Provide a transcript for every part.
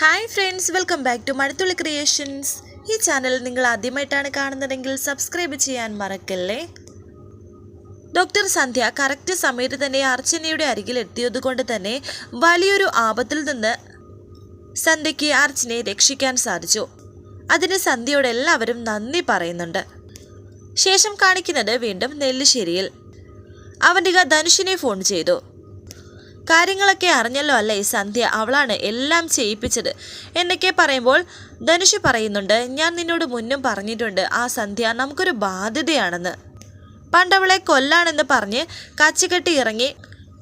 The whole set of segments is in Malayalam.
Hi friends welcome back to Mazhathulli creations ഈ ചാനൽ നിങ്ങൾ ആദ്യമായിട്ടാണ് കാണുന്നതെങ്കിൽ സബ്സ്ക്രൈബ് ചെയ്യാൻ മറക്കല്ലേ? ഡോക്ടർ സന്ധ്യ കറക്റ്റ് സമയത്ത് തന്നെ അർച്ചനയുടെ അരികിൽ എത്തിയതുകൊണ്ട് തന്നെ വലിയൊരു ആപത്തിൽ നിന്ന് സന്ധ്യയ്ക്ക് അർച്ചനയെ രക്ഷിക്കാൻ സാധിച്ചു. അതിന് സന്ധ്യയോട് എല്ലാവരും നന്ദി പറയുന്നുണ്ട്. ശേഷം കാണിക്കുന്നത് വീണ്ടും നെല്ലിശ്ശേരിയിൽ അവന്റെ ധനുഷിനെ ഫോൺ ചെയ്തു. കാര്യങ്ങളൊക്കെ അറിഞ്ഞല്ലോ അല്ലേ സന്ധ്യ? അവളാണ് എല്ലാം ചെയ്യിപ്പിച്ചത്. എന്നൊക്കെ പറയുമ്പോൾ ധനുഷ് പറയുന്നുണ്ട് ഞാൻ നിന്നോട് മുന്നും പറഞ്ഞിട്ടുണ്ട് ആ സന്ധ്യ നമുക്കൊരു ബാധ്യതയാണെന്ന്. പണ്ടവളെ കൊല്ലാണെന്ന് പറഞ്ഞ് കച്ചികെട്ടി ഇറങ്ങി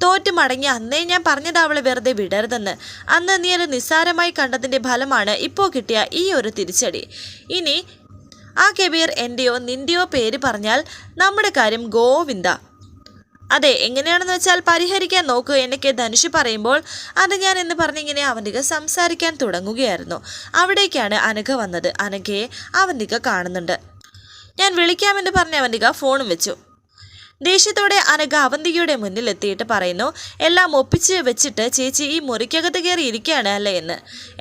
തോറ്റു മടങ്ങി അന്നേ ഞാൻ പറഞ്ഞത് അവളെ വെറുതെ വിടരുതെന്ന്. അന്ന് നീ അത് നിസ്സാരമായി കണ്ടതിന്റെ ഫലമാണ് ഇപ്പോൾ കിട്ടിയ ഈ ഒരു തിരിച്ചടി. ഇനി ആ കബീർ എന്റെയോ നിന്റെയോ പേര് പറഞ്ഞാൽ നമ്മുടെ കാര്യം ഗോവിന്ദ. അതെ എങ്ങനെയാണെന്ന് വെച്ചാൽ പരിഹരിക്കാൻ നോക്കുക എന്നൊക്കെ ധനുഷ് പറയുമ്പോൾ അത് ഞാൻ എന്ന് പറഞ്ഞിങ്ങനെ അവന്തിക സംസാരിക്കാൻ തുടങ്ങുകയായിരുന്നു. അവിടേക്കാണ് അനഘ വന്നത്. അനഘയെ അവന്തിക കാണുന്നുണ്ട്. ഞാൻ വിളിക്കാമെന്ന് പറഞ്ഞ അവന്തിക ഫോണും വെച്ചു. ദേഷ്യത്തോടെ അനഘ അവന്തികയുടെ മുന്നിലെത്തിയിട്ട് പറയുന്നു എല്ലാം ഒപ്പിച്ച് വെച്ചിട്ട് ചേച്ചി ഈ മുറിക്കകത്ത് കയറി ഇരിക്കുകയാണ് അല്ലേ എന്ന്.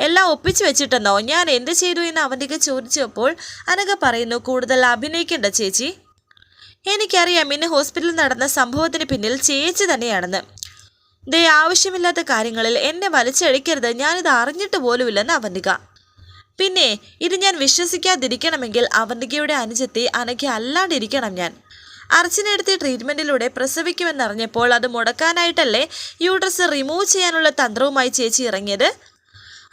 എല്ലാം ഒപ്പിച്ച് വെച്ചിട്ടെന്നോ? ഞാൻ എന്ത് ചെയ്തു? എന്ന് അവന്തിക ചോദിച്ചപ്പോൾ അനഘ പറയുന്നു കൂടുതൽ അഭിനയിക്കേണ്ട ചേച്ചി. എനിക്കറിയാം ഇന്ന് ഹോസ്പിറ്റലിൽ നടന്ന സംഭവത്തിന് പിന്നിൽ ചേച്ചി തന്നെയാണെന്ന്. ദേ ആവശ്യമില്ലാത്ത കാര്യങ്ങളിൽ എന്നെ വലിച്ചഴിക്കരുത്. ഞാനിത് അറിഞ്ഞിട്ട് പോലുമില്ലെന്ന് അവന്തിക. പിന്നെ ഇത് ഞാൻ വിശ്വസിക്കാതിരിക്കണമെങ്കിൽ അവന്തികയുടെ അനുജത്തി അനയ്ക്ക് അല്ലാണ്ടിരിക്കണം ഞാൻ. അർച്ചനെടുത്ത് ട്രീറ്റ്മെന്റിലൂടെ പ്രസവിക്കുമെന്നറിഞ്ഞപ്പോൾ അത് മുടക്കാനായിട്ടല്ലേ യൂട്രസ് റിമൂവ് ചെയ്യാനുള്ള തന്ത്രവുമായി ചേച്ചി ഇറങ്ങിയത്?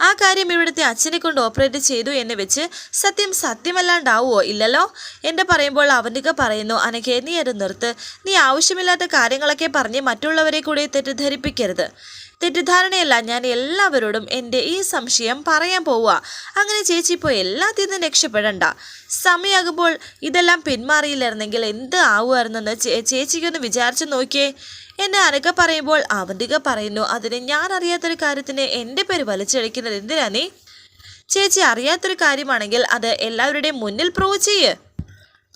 ആ കാര്യം ഇവിടുത്തെ അച്ഛനെ കൊണ്ട് ഓപ്പറേറ്റ് ചെയ്തു എന്ന് വെച്ച് സത്യം സത്യമല്ലാണ്ടാവുമോ ഇല്ലല്ലോ? എന്റെ പറയുമ്പോൾ അവനൊക്കെ പറയുന്നു അനക്കെ നീ അത് നിർത്ത്. നീ ആവശ്യമില്ലാത്ത കാര്യങ്ങളൊക്കെ പറഞ്ഞ് മറ്റുള്ളവരെ കൂടി തെറ്റിദ്ധരിപ്പിക്കരുത്. തെറ്റിദ്ധാരണയല്ല ഞാൻ എല്ലാവരോടും എന്റെ ഈ സംശയം പറയാൻ പോവുക. അങ്ങനെ ചേച്ചി ഇപ്പോൾ എല്ലാത്തിൽ നിന്നും രക്ഷപ്പെടണ്ട. സമയമാകുമ്പോൾ ഇതെല്ലാം പിന്മാറിയില്ലായിരുന്നെങ്കിൽ എന്ത് ആവുമായിരുന്നെന്ന് ചേച്ചിക്കൊന്ന് വിചാരിച്ചു നോക്കിയേ. എന്നെ അനക്ക പറയുമ്പോൾ അവന്തിക പറയുന്നു അതിന് ഞാൻ അറിയാത്തൊരു കാര്യത്തിന് എന്റെ പേര് വലിച്ചഴിക്കുന്നത് എന്തിനാ നീ? ചേച്ചി അറിയാത്തൊരു കാര്യമാണെങ്കിൽ അത് എല്ലാവരുടെയും മുന്നിൽ പ്രൂവ് ചെയ്യ്.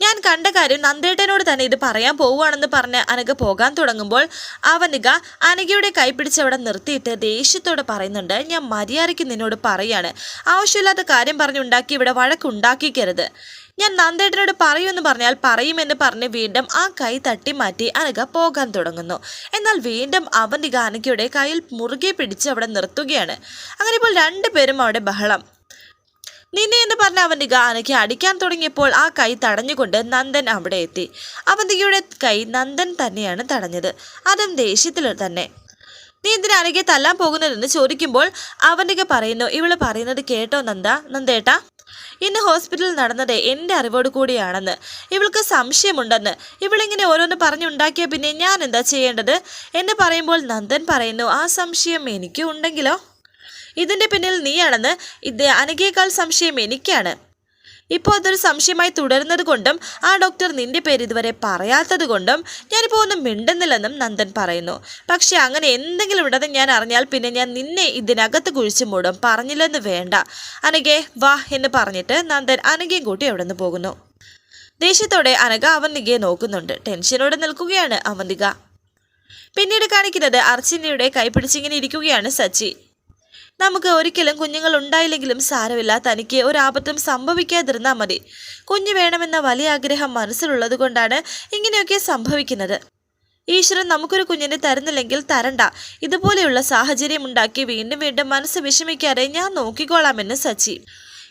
ഞാൻ കണ്ട കാര്യം നന്ദേട്ടനോട് തന്നെ ഇത് പറയാൻ പോവുകയാണെന്ന് പറഞ്ഞ് അനഘ പോകാൻ തുടങ്ങുമ്പോൾ അവനിക അനഘയുടെ കൈ പിടിച്ചവിടെ നിർത്തിയിട്ട് ദേഷ്യത്തോടെ പറയുന്നുണ്ട് ഞാൻ മര്യാദയ്ക്ക് നിന്നോട് പറയാണ്. ആവശ്യമില്ലാത്ത കാര്യം പറഞ്ഞുണ്ടാക്കി ഇവിടെ വഴക്കുണ്ടാക്കിക്കരുത്. ഞാൻ നന്ദേട്ടനോട് പറയുമെന്ന് പറഞ്ഞാൽ പറയുമെന്ന് പറഞ്ഞ് വീണ്ടും ആ കൈ തട്ടി മാറ്റി അനഘ പോകാൻ തുടങ്ങുന്നു. എന്നാൽ വീണ്ടും അവൻ ഗാനകയുടെ കയ്യിൽ മുറുകെ പിടിച്ച് അവിടെ നിർത്തുകയാണ്. അങ്ങനെ ഇപ്പോൾ രണ്ടുപേരും അവിടെ ബഹളം. നിന്നെ എന്ന് പറഞ്ഞ അവന്റെ ഗാനയ്ക്ക് അടിക്കാൻ തുടങ്ങിയപ്പോൾ ആ കൈ തടഞ്ഞുകൊണ്ട് നന്ദൻ അവിടെ എത്തി. അവന്തികയുടെ കൈ നന്ദൻ തന്നെയാണ് തടഞ്ഞത്. അതും ദേഷ്യത്തിൽ തന്നെ. നീ എന്തിനാ അനഘയെ തല്ലാൻ പോകുന്നതെന്ന് ചോദിക്കുമ്പോൾ അവനൊക്കെ പറയുന്നു ഇവൾ പറയുന്നത് കേട്ടോ നന്ദ നന്ദേട്ടാ. ഇന്ന് ഹോസ്പിറ്റലിൽ നടന്നത് എന്റെ അറിവോട് കൂടിയാണെന്ന്. ഇവൾക്ക് സംശയമുണ്ടെന്ന്. ഇവളിങ്ങനെ ഓരോന്ന് പറഞ്ഞുണ്ടാക്കിയ പിന്നെ ഞാൻ എന്താ ചെയ്യേണ്ടത്? എന്ന് പറയുമ്പോൾ നന്ദൻ പറയുന്നു ആ സംശയം എനിക്കും ഉണ്ടെങ്കിലോ? ഇതിന്റെ പിന്നിൽ നീയാണെന്ന്. ഇത് അനഘയേക്കാൾ സംശയം എനിക്കാണ്. ഇപ്പോൾ അതൊരു സംശയമായി തുടരുന്നത് കൊണ്ടും ആ ഡോക്ടർ നിന്റെ പേര് ഇതുവരെ പറയാത്തത് കൊണ്ടും ഞാനിപ്പോൾ ഒന്നും മിണ്ടുന്നില്ലെന്നും നന്ദൻ പറയുന്നു. പക്ഷെ അങ്ങനെ എന്തെങ്കിലും ഉണ്ടെന്ന് ഞാൻ അറിഞ്ഞാൽ പിന്നെ ഞാൻ നിന്നെ ഇതിനകത്ത് കുഴിച്ചു മൂടും. പറഞ്ഞില്ലെന്ന് വേണ്ട. അനഘേ വാ എന്ന് പറഞ്ഞിട്ട് നന്ദൻ അനഘയും കൂട്ടി അവിടെ നിന്ന് പോകുന്നു. ദേഷ്യത്തോടെ അനഘ അവന്തികയെ നോക്കുന്നുണ്ട്. ടെൻഷനോടെ നിൽക്കുകയാണ് അവന്തിക പിന്നീട് കാണിക്കുന്നത് അർച്ചനയുടെ കൈപിടിച്ചിങ്ങനെ ഇരിക്കുകയാണ് സച്ചി. നമുക്ക് ഒരിക്കലും കുഞ്ഞുങ്ങൾ ഉണ്ടായില്ലെങ്കിലും സാരമില്ല. തനിക്ക് ഒരാപത്തും സംഭവിക്കാതിരുന്നാൽ മതി. കുഞ്ഞു വേണമെന്ന വലിയ ആഗ്രഹം മനസ്സിലുള്ളത് കൊണ്ടാണ് ഇങ്ങനെയൊക്കെ സംഭവിക്കുന്നത്. ഈശ്വരൻ നമുക്കൊരു കുഞ്ഞിനെ തരുന്നില്ലെങ്കിൽ തരണ്ട. ഇതുപോലെയുള്ള സാഹചര്യം ഉണ്ടാക്കി വീണ്ടും വീണ്ടും മനസ്സ് വിഷമിക്കാതെ ഞാൻ നോക്കിക്കോളാമെന്ന് സച്ചി.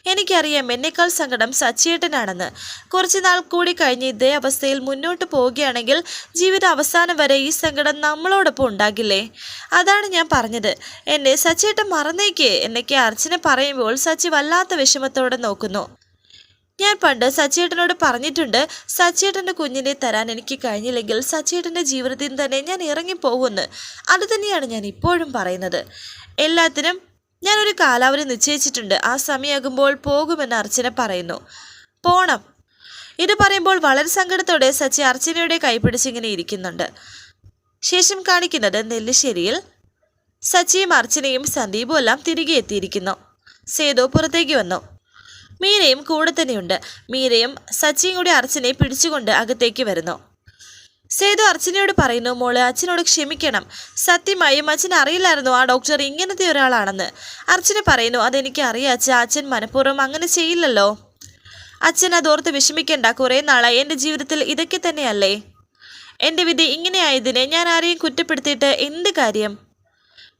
എനിക്കറിയാം എന്നേക്കാൾ സങ്കടം സച്ചിയേട്ടനാണെന്ന്. കുറച്ചുനാൾ കൂടി കഴിഞ്ഞ് ഇതേ അവസ്ഥയിൽ മുന്നോട്ട് പോവുകയാണെങ്കിൽ ജീവിത അവസാനം വരെ ഈ സങ്കടം നമ്മളോടൊപ്പം ഉണ്ടാകില്ലേ? അതാണ് ഞാൻ പറഞ്ഞത്. എന്നെ സച്ചിയേട്ടൻ മറന്നേക്കേ എന്നൊക്കെ അർച്ചന പറയുമ്പോൾ സച്ചി വല്ലാത്ത വിഷമത്തോടെ നോക്കുന്നു. ഞാൻ പണ്ട് സച്ചിയേട്ടനോട് പറഞ്ഞിട്ടുണ്ട് സച്ചിയേട്ടന്റെ കുഞ്ഞിനെ തരാൻ എനിക്ക് കഴിഞ്ഞില്ലെങ്കിൽ സച്ചിയേട്ടന്റെ ജീവിതത്തിൽ തന്നെ ഞാൻ ഇറങ്ങിപ്പോകുമെന്ന് അത് തന്നെയാണ് ഞാൻ ഇപ്പോഴും പറയുന്നത്. എല്ലാത്തിനും ഞാനൊരു കാലാവധി നിശ്ചയിച്ചിട്ടുണ്ട്. ആ സമയമാകുമ്പോൾ പോകുമെന്ന് അർച്ചന പറയുന്നു. പോണം. ഇത് പറയുമ്പോൾ വളരെ സങ്കടത്തോടെ സച്ചി അർച്ചനയുടെ കൈപിടിച്ചിങ്ങനെ ഇരിക്കുന്നുണ്ട്. ശേഷം കാണിക്കുന്നത് നെല്ലിശ്ശേരിയിൽ സച്ചിയും അർച്ചനയും സന്ദീപും എല്ലാം തിരികെ എത്തിയിരിക്കുന്നു. സേതു പുറത്തേക്ക് വന്നു. മീരയും കൂടെ തന്നെയുണ്ട്. മീരയും സച്ചിയും കൂടി അർച്ചനയെ പിടിച്ചുകൊണ്ട് അകത്തേക്ക് വരുന്നു. സേതു അർച്ചനയോട് പറയുന്നു മോൾ അച്ഛനോട് ക്ഷമിക്കണം. സത്യമായും അച്ഛൻ അറിയില്ലായിരുന്നു ആ ഡോക്ടർ ഇങ്ങനത്തെ ഒരാളാണെന്ന്. അർച്ചന പറയുന്നു അതെനിക്ക് അറിയാം അച്ഛ അച്ഛൻ മനഃപൂർവം അങ്ങനെ ചെയ്യില്ലല്ലോ. അച്ഛൻ അതോർത്ത് വിഷമിക്കേണ്ട കുറേ നാളായി എന്റെ ജീവിതത്തിൽ ഇതൊക്കെ തന്നെയല്ലേ? എന്റെ വിധി ഇങ്ങനെയായതിനെ ഞാൻ ആരെയും കുറ്റപ്പെടുത്തിയിട്ട് എന്ത് കാര്യം?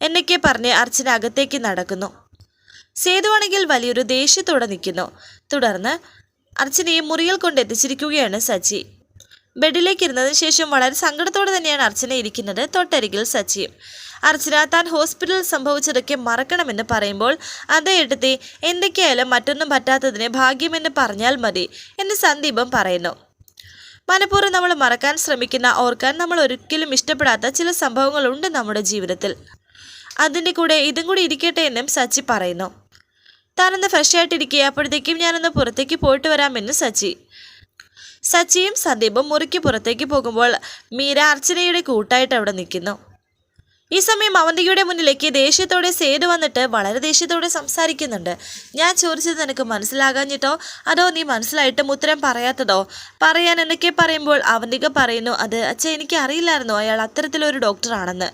എന്നൊക്കെ പറഞ്ഞ് അർച്ചന അകത്തേക്ക് നടക്കുന്നു. സേതുവാണെങ്കിൽ വലിയൊരു ദേഷ്യത്തോടെ നിൽക്കുന്നു. തുടർന്ന് അർച്ചനയെ മുറിയിൽ കൊണ്ടെത്തിച്ചിരിക്കുകയാണ് സച്ചി. ബെഡിലേക്ക് ഇരുന്നതിന് ശേഷം വളരെ സങ്കടത്തോടെ തന്നെയാണ് അർച്ചന ഇരിക്കുന്നത്. തൊട്ടരികിൽ സച്ചിയും അർച്ചന താൻ ഹോസ്പിറ്റലിൽ സംഭവിച്ചതൊക്കെ മറക്കണമെന്ന് പറയുമ്പോൾ അതേ എടുത്തി എന്തൊക്കെയായാലും മറ്റൊന്നും പറ്റാത്തതിന് ഭാഗ്യമെന്ന് പറഞ്ഞാൽ മതി എന്ന് സന്ദീപം പറയുന്നു. മനഃപൂർവം നമ്മൾ മറക്കാൻ ശ്രമിക്കുന്ന ഓർക്കാൻ നമ്മൾ ഒരിക്കലും ഇഷ്ടപ്പെടാത്ത ചില സംഭവങ്ങളുണ്ട് നമ്മുടെ ജീവിതത്തിൽ. അതിന്റെ കൂടെ ഇതും കൂടി ഇരിക്കട്ടെ എന്നും സച്ചി പറയുന്നു. താനൊന്ന് ഫ്രഷ് ആയിട്ടിരിക്കുക അപ്പോഴത്തേക്കും ഞാനൊന്ന് പുറത്തേക്ക് പോയിട്ട് വരാമെന്ന് സച്ചി. സച്ചിയും സന്ദീപും മുറിക്ക് പുറത്തേക്ക് പോകുമ്പോൾ മീര അർച്ചനയുടെ കൂട്ടായിട്ട് അവിടെ നിൽക്കുന്നു. ഈ സമയം അവന്തികയുടെ മുന്നിലേക്ക് ദേഷ്യത്തോടെ സേതു വന്നിട്ട് വളരെ ദേഷ്യത്തോടെ സംസാരിക്കുന്നുണ്ട്. ഞാൻ ചോദിച്ചത് നിനക്ക് മനസ്സിലാകാഞ്ഞിട്ടോ അതോ നീ മനസ്സിലായിട്ടും ഉത്തരം പറയാത്തതോ? പറയാൻ എന്നൊക്കെ പറയുമ്പോൾ അവന്തിക പറയുന്നു അത് അച്ഛ എനിക്ക് അറിയില്ലായിരുന്നു അയാൾ അത്തരത്തിലൊരു ഡോക്ടറാണെന്ന്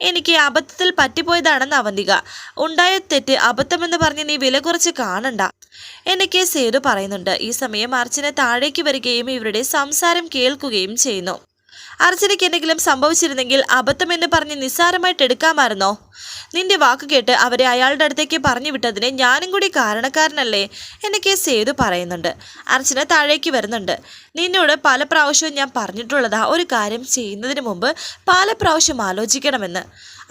എനിക്ക് അബദ്ധത്തിൽ പറ്റിപ്പോയതാണെന്ന് അവന്തിക. ഉണ്ടായ തെറ്റ് അബദ്ധമെന്ന് പറഞ്ഞ് നീ വില കുറച്ച് കാണണ്ട. എനിക്ക് സേതു പറയുന്നുണ്ട്. ഈ സമയം അർച്ചന താഴേക്ക് വരികയും ഇവരുടെ സംസാരം കേൾക്കുകയും ചെയ്യുന്നു. അർച്ചനയ്ക്ക് എന്തെങ്കിലും സംഭവിച്ചിരുന്നെങ്കിൽ അബദ്ധമെന്ന് പറഞ്ഞ് നിസ്സാരമായിട്ട് എടുക്കാമായിരുന്നോ? നിന്റെ വാക്ക് കേട്ട് അവരെ അയാളുടെ അടുത്തേക്ക് പറഞ്ഞു വിട്ടതിന് ഞാനും കൂടി കാരണക്കാരനല്ലേ? എന്നൊക്കെ സേതു പറയുന്നുണ്ട്. അർച്ചന താഴേക്ക് വരുന്നുണ്ട്. നിന്നോട് പല പ്രാവശ്യവും ഞാൻ പറഞ്ഞിട്ടുള്ളതാ ഒരു കാര്യം ചെയ്യുന്നതിന് മുമ്പ് പല പ്രാവശ്യം ആലോചിക്കണമെന്ന്.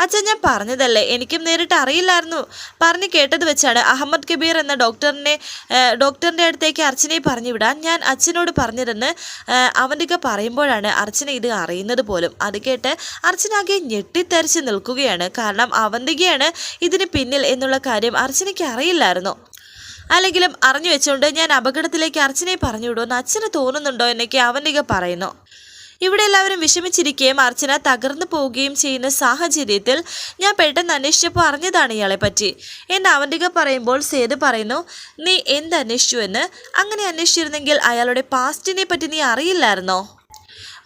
അച്ഛൻ ഞാൻ പറഞ്ഞതല്ലേ? എനിക്കും നേരിട്ട് അറിയില്ലായിരുന്നു. പറഞ്ഞു കേട്ടത് വെച്ചാണ് അഹമ്മദ് കബീർ എന്ന ഡോക്ടറിനെ ഡോക്ടറിന്റെ അടുത്തേക്ക് അർച്ചനയെ പറഞ്ഞു വിടാൻ ഞാൻ അച്ഛനോട് പറഞ്ഞിരുന്ന് അവന്റെയൊക്കെ പറയുമ്പോഴാണ് അർച്ചന ഇത് അറിയുന്നത് പോലും. അത് കേട്ട് അർച്ചനാകെ ഞെട്ടിത്തെറിച്ച് നിൽക്കുകയാണ്. കാരണം അവന്തികയാണ് ഇതിന് പിന്നിൽ എന്നുള്ള കാര്യം അർച്ചനയ്ക്ക് അറിയില്ലായിരുന്നു. അല്ലെങ്കിലും അറിഞ്ഞു വെച്ചുകൊണ്ട് ഞാൻ അപകടത്തിലേക്ക് അർച്ചനയെ പറഞ്ഞു വിടുമെന്ന് അച്ഛന് തോന്നുന്നുണ്ടോ എന്നൊക്കെ അവനിക പറയുന്നു. ഇവിടെ എല്ലാവരും വിഷമിച്ചിരിക്കുകയും അർച്ചന തകർന്നു പോവുകയും ചെയ്യുന്ന സാഹചര്യത്തിൽ ഞാൻ പെട്ടെന്ന് അന്വേഷിച്ചപ്പോൾ അറിഞ്ഞതാണ് ഇയാളെ പറ്റി. എന്ന് അവന്തിക പറയുമ്പോൾ സേത് പറയുന്നു നീ എന്ത് അന്വേഷിച്ചു എന്ന്? അങ്ങനെ അന്വേഷിച്ചിരുന്നെങ്കിൽ അയാളുടെ പാസ്റ്റിനെ പറ്റി നീ അറിയില്ലായിരുന്നോ?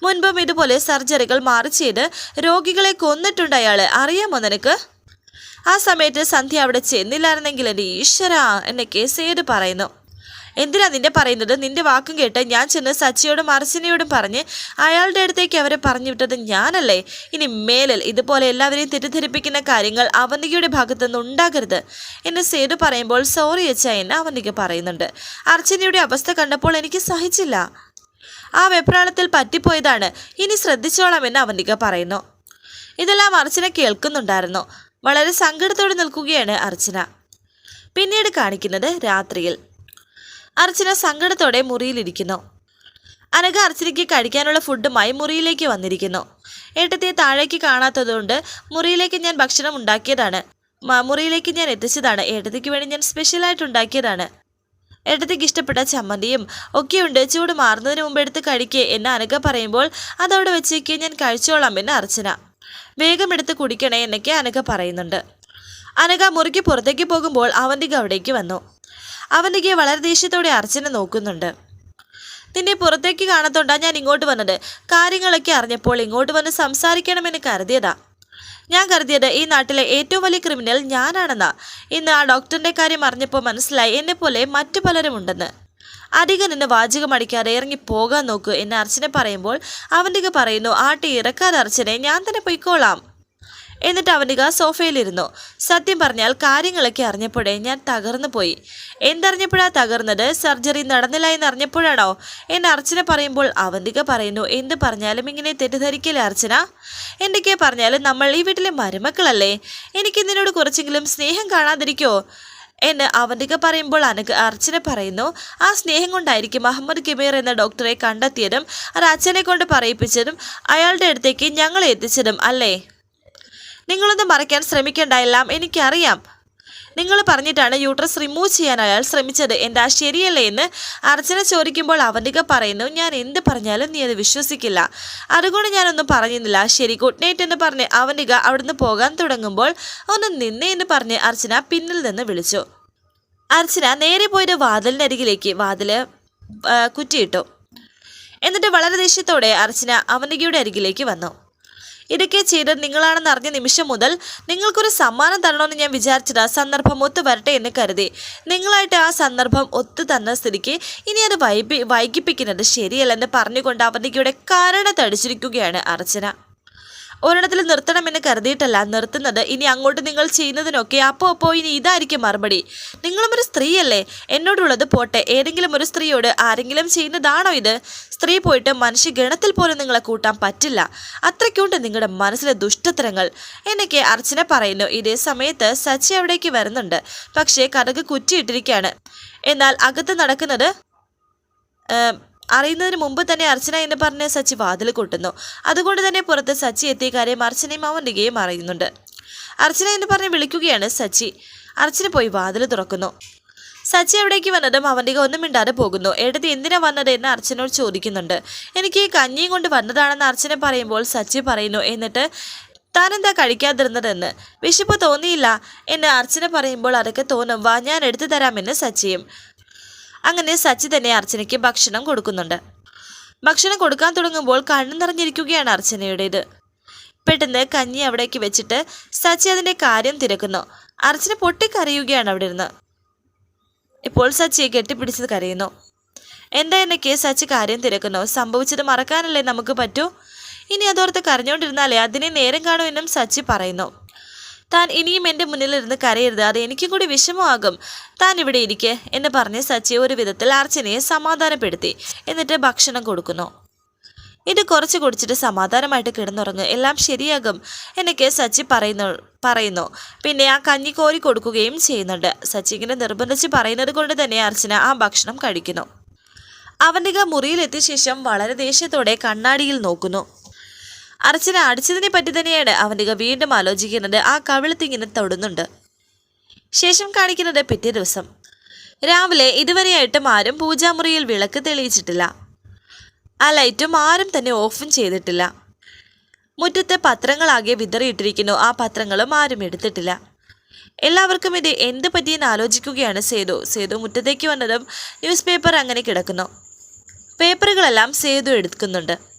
മുൻപും ഇതുപോലെ സർജറികൾ മാറി ചെയ്ത് രോഗികളെ കൊന്നിട്ടുണ്ട് അയാൾ അറിയാമോ നിനക്ക്? ആ സമയത്ത് സന്ധ്യ അവിടെ ചെന്നില്ലായിരുന്നെങ്കിൽ എന്റെ ഈശ്വര എന്നൊക്കെ സേതു പറയുന്നു. എന്തിനാ നിന്റെ പറയുന്നത്? നിന്റെ വാക്കും കേട്ട് ഞാൻ ചെന്ന് സച്ചിയോടും അർച്ചനയോടും പറഞ്ഞ് അയാളുടെ അടുത്തേക്ക് അവരെ പറഞ്ഞു വിട്ടത് ഞാനല്ലേ? ഇനി മേലിൽ ഇതുപോലെ എല്ലാവരെയും തെറ്റിദ്ധരിപ്പിക്കുന്ന കാര്യങ്ങൾ അവന്തികയുടെ ഭാഗത്തു നിന്ന് ഉണ്ടാകരുത്. എന്നെ സേതു പറയുമ്പോൾ സോറി അച്ഛ എന്ന് അവന്തിക പറയുന്നുണ്ട്. അർച്ചനയുടെ അവസ്ഥ കണ്ടപ്പോൾ എനിക്ക് സഹിച്ചില്ല. ആ വെപ്രാളത്തിൽ പറ്റിപ്പോയതാണ്. ഇനി ശ്രദ്ധിച്ചോളാം എന്ന് അവന്തിക പറയുന്നു. ഇതെല്ലാം അർച്ചന കേൾക്കുന്നുണ്ടായിരുന്നു. വളരെ സങ്കടത്തോടെ നിൽക്കുകയാണ് അർച്ചന. പിന്നീട് കാണിക്കുന്നത് രാത്രിയിൽ. അർച്ചന സങ്കടത്തോടെ മുറിയിലിരിക്കുന്നു അനഘ അർച്ചനയ്ക്ക് കഴിക്കാനുള്ള ഫുഡുമായി മുറിയിലേക്ക് വന്നിരിക്കുന്നു. ഏട്ടത്തെ താഴേക്ക് കാണാത്തതുകൊണ്ട് മുറിയിലേക്ക് ഞാൻ ഭക്ഷണം ഉണ്ടാക്കിയതാണ്. മുറിയിലേക്ക് ഞാൻ എത്തിച്ചതാണ്. ഏട്ടത്തിക്ക് വേണ്ടി ഞാൻ സ്പെഷ്യലായിട്ട് ഉണ്ടാക്കിയതാണ്. ഏട്ടത്തിക്ക് ഇഷ്ടപ്പെട്ട ചമ്മന്തിയും ഒക്കെയുണ്ട്. ചൂട് മാറുന്നതിന് മുമ്പ് എടുത്ത് കഴിക്കേ എന്ന് അനഘ പറയുമ്പോൾ അതവിടെ വെച്ചേക്ക് ഞാൻ കഴിച്ചോളാം എന്ന് അർച്ചന. വേഗം എടുത്ത് കുടിക്കണേ എന്നൊക്കെ അനക പറയുന്നുണ്ട്. അനക മുറിക്ക് പുറത്തേക്ക് പോകുമ്പോൾ അവന്തിക അവിടേക്ക് വന്നു. അവന്തിക വളരെ ദേഷ്യത്തോടെ അർച്ചന നോക്കുന്നുണ്ട്. നിന്നെ പുറത്തേക്ക് കാണത്തോണ്ടാ ഞാൻ ഇങ്ങോട്ട് വന്നത്. കാര്യങ്ങളൊക്കെ അറിഞ്ഞപ്പോൾ ഇങ്ങോട്ട് വന്ന് സംസാരിക്കണമെന്ന് കരുതിയതാ. ഞാൻ കരുതിയത് ഈ നാട്ടിലെ ഏറ്റവും വലിയ ക്രിമിനൽ ഞാനാണെന്നാ. ഇന്ന് ആ ഡോക്ടറിന്റെ കാര്യം അറിഞ്ഞപ്പോൾ മനസ്സിലായി എന്നെ പോലെ മറ്റു പലരും ഉണ്ടെന്ന് അധികം നിന്ന് വാചകം അടിക്കാതെ ഇറങ്ങി പോകാൻ നോക്കൂ എന്ന് അർച്ചന പറയുമ്പോൾ അവന്റെ പറയുന്നു ആട്ടി ഇറക്കാതെ അർച്ചനെ ഞാൻ തന്നെ പൊയ്ക്കോളാം. എന്നിട്ട് അവനിക സോഫയിലിരുന്നു. സത്യം പറഞ്ഞാൽ കാര്യങ്ങളൊക്കെ അറിഞ്ഞപ്പോഴേ ഞാൻ തകർന്നു പോയി. എന്തറിഞ്ഞപ്പോഴാ തകർന്നത്? സർജറി നടന്നില്ല എന്നറിഞ്ഞപ്പോഴാണോ? എന്നെ അർച്ചന പറയുമ്പോൾ അവന്തിക പറയുന്നു എന്ത് പറഞ്ഞാലും ഇങ്ങനെ തെറ്റിദ്ധരിക്കില്ലേ അർച്ചന? എന്തൊക്കെ പറഞ്ഞാലും നമ്മൾ ഈ വീട്ടിലെ മരുമക്കളല്ലേ? എനിക്ക് നിന്നോട് കുറച്ചെങ്കിലും സ്നേഹം കാണാതിരിക്കോ? എന്ന് അവന്തിക പറയുമ്പോൾ അനക്ക് അർച്ചന പറയുന്നു. ആ സ്നേഹം കൊണ്ടായിരിക്കും അഹമ്മദ് കിമീർ എന്ന ഡോക്ടറെ കണ്ടെത്തിയതും അത് അച്ഛനെ കൊണ്ട് പറയിപ്പിച്ചതും അയാളുടെ അടുത്തേക്ക് ഞങ്ങളെ എത്തിച്ചതും അല്ലേ? നിങ്ങളൊന്നും മറയ്ക്കാൻ ശ്രമിക്കേണ്ട എല്ലാം എനിക്കറിയാം. നിങ്ങൾ പറഞ്ഞിട്ടാണ് യൂട്രസ് റിമൂവ് ചെയ്യാൻ അയാൾ ശ്രമിച്ചത്. എന്താ ശരിയല്ലേ എന്ന് അർച്ചന ചോദിക്കുമ്പോൾ അവന്തിക പറയുന്നു ഞാൻ എന്ത് പറഞ്ഞാലും നീ അത് വിശ്വസിക്കില്ല. അതുകൊണ്ട് ഞാനൊന്നും പറഞ്ഞിരുന്നില്ല. ശരി ഗുഡ് നൈറ്റ് എന്ന് പറഞ്ഞ് അവന്തിക അവിടുന്ന് പോകാൻ തുടങ്ങുമ്പോൾ ഒന്ന് നിന്നേ എന്ന് പറഞ്ഞ് അർച്ചന പിന്നിൽ നിന്ന് വിളിച്ചു. അർച്ചന നേരെ പോയത് വാതിലിനരികിലേക്ക് വാതിൽ കുറ്റിയിട്ടു. എന്നിട്ട് വളരെ ദേഷ്യത്തോടെ അർച്ചന അവന്തികയുടെ അരികിലേക്ക് വന്നു. ഇതൊക്കെ ചെയ്തത് നിങ്ങളാണെന്ന് അറിഞ്ഞ നിമിഷം മുതൽ നിങ്ങൾക്കൊരു സമ്മാനം തരണമെന്ന് ഞാൻ വിചാരിച്ചത്. ആ സന്ദർഭം ഒത്തു വരട്ടെ എന്ന് കരുതി. നിങ്ങളായിട്ട് ആ സന്ദർഭം ഒത്തു തന്ന സ്ഥിതിക്ക് ഇനി അത് വൈകി വൈകിപ്പിക്കുന്നത് ശരിയല്ലെന്ന് പറഞ്ഞുകൊണ്ട് അവന്തികയുടെ കരണത്തടിച്ചിരിക്കുകയാണ് അർച്ചന. ഒരിടത്തിൽ നിർത്തണമെന്ന് കരുതിയിട്ടല്ല. നിർത്തുന്നത് ഇനി അങ്ങോട്ട് നിങ്ങൾ ചെയ്യുന്നതിനൊക്കെ അപ്പോൾ അപ്പോ ഇനി ഇതായിരിക്കും മറുപടി. നിങ്ങളും ഒരു സ്ത്രീയല്ലേ? എന്നോടുള്ളത് പോട്ടെ. ഏതെങ്കിലും ഒരു സ്ത്രീയോട് ആരെങ്കിലും ചെയ്യുന്നതാണോ ഇത്? സ്ത്രീ പോയിട്ട് മനുഷ്യ ഗണത്തിൽ പോലും നിങ്ങളെ കൂട്ടാൻ പറ്റില്ല. അത്രയ്ക്കുണ്ട് നിങ്ങളുടെ മനസ്സിലെ ദുഷ്ടത്തരങ്ങൾ. എന്നൊക്കെ അർച്ചന പറയുന്നു. ഇതേ സമയത്ത് സച്ചി അവിടേക്ക് വരുന്നുണ്ട്. പക്ഷേ കഥക് കുറ്റിയിട്ടിരിക്കുകയാണ്. എന്നാൽ അകത്ത് നടക്കുന്നത് അറിയുന്നതിന് മുമ്പ് തന്നെ അർച്ചന എന്ന് പറഞ്ഞ് സച്ചി വാതിൽ കൊട്ടുന്നു. അതുകൊണ്ട് തന്നെ പുറത്ത് സച്ചി എത്തിയ കാര്യം അർച്ചനയും അവന്റെയും അറിയുന്നുണ്ട്. അർച്ചന എന്ന് പറഞ്ഞ് വിളിക്കുകയാണ് സച്ചി. അർച്ചന പോയി വാതിൽ തുറക്കുന്നു. സച്ചി എവിടേക്ക് വന്നതും അവന്റെ ഒന്നും മിണ്ടാതെ പോകുന്നു. എടുത്ത് എന്തിനാ വന്നത് എന്ന് അർച്ചനോട് ചോദിക്കുന്നുണ്ട്. എനിക്ക് ഈ കഞ്ഞിയും കൊണ്ട് വന്നതാണെന്ന് അർച്ചന പറയുമ്പോൾ സച്ചി പറയുന്നു എന്നിട്ട് താനെന്താ കഴിക്കാതിരുന്നതെന്ന്? വിശപ്പ് തോന്നിയില്ല എന്ന് അർച്ചന പറയുമ്പോൾ അതൊക്കെ തോന്നും. വാ ഞാൻ എടുത്തു തരാമെന്ന് സച്ചിയും. അങ്ങനെ സച്ചി തന്നെ അർച്ചനയ്ക്ക് ഭക്ഷണം കൊടുക്കുന്നുണ്ട്. ഭക്ഷണം കൊടുക്കാൻ തുടങ്ങുമ്പോൾ കണ്ണു നിറഞ്ഞിരിക്കുകയാണ് അർച്ചനയുടേത്. പെട്ടെന്ന് കഞ്ഞി അവിടേക്ക് വെച്ചിട്ട് സച്ചി അതിന്റെ കാര്യം തിരക്കുന്നു. അർച്ചന പൊട്ടിക്കരയുകയാണ് അവിടെ ഇരുന്ന് ഇപ്പോൾ സച്ചിയെ കെട്ടിപ്പിടിച്ചത് കരയുന്നു. എന്താ എന്നൊക്കെ സച്ചി കാര്യം തിരക്കുന്നു. സംഭവിച്ചത് മറക്കാനല്ലേ നമുക്ക് പറ്റൂ? ഇനി അതോർത്ത് കരഞ്ഞുകൊണ്ടിരുന്നാലേ അതിനെ നേരം കാണുമെന്നും സച്ചി പറയുന്നു. താൻ ഇനിയും എന്റെ മുന്നിലിരുന്ന് കരയരുത്. അത് എനിക്കും കൂടി വിഷമമാകും. താൻ ഇവിടെ ഇരിക്കെ എന്ന് പറഞ്ഞ് സച്ചി ഒരു വിധത്തിൽ അർച്ചനയെ സമാധാനപ്പെടുത്തി. എന്നിട്ട് ഭക്ഷണം കൊടുക്കുന്നു. ഇത് കുറച്ച് കുടിച്ചിട്ട് സമാധാനമായിട്ട് കിടന്നുറങ്ങും. എല്ലാം ശരിയാകും എന്നൊക്കെ സച്ചി പറയുന്നു പറയുന്നു. പിന്നെ ആ കഞ്ഞി കോരി കൊടുക്കുകയും ചെയ്യുന്നുണ്ട്. സച്ചി ഇങ്ങനെ നിർബന്ധിച്ച് പറയുന്നത് കൊണ്ട് തന്നെ അർച്ചന ആ ഭക്ഷണം കഴിക്കുന്നു. അവന്റെ മുറിയിലെത്തിയ ശേഷം വളരെ ദേഷ്യത്തോടെ കണ്ണാടിയിൽ നോക്കുന്നു. അർച്ചന അടിച്ചതിനെ പറ്റി തന്നെയാണ് അവന്റെ വീണ്ടും ആലോചിക്കുന്നത്. ആ കവിളത്തിങ്ങനെ തൊടുന്നുണ്ട്. ശേഷം കാണിക്കുന്നത് പിറ്റേ ദിവസം. രാവിലെ ഇതുവരെയായിട്ടും ആരും പൂജാമുറിയിൽ വിളക്ക് തെളിയിച്ചിട്ടില്ല. ആ ലൈറ്റും ആരും തന്നെ ഓഫും ചെയ്തിട്ടില്ല. മുറ്റത്തെ പത്രങ്ങളാകെ വിതറിയിട്ടിരിക്കുന്നു. ആ പത്രങ്ങളും ആരും എടുത്തിട്ടില്ല. എല്ലാവർക്കും ഇത് എന്ത് പറ്റിയെന്ന് ആലോചിക്കുകയാണ് സേതു. സേതു മുറ്റത്തേക്ക് വന്നതും ന്യൂസ് പേപ്പർ അങ്ങനെ കിടക്കുന്നു. പേപ്പറുകളെല്ലാം സേതു എടുക്കുന്നുണ്ട്.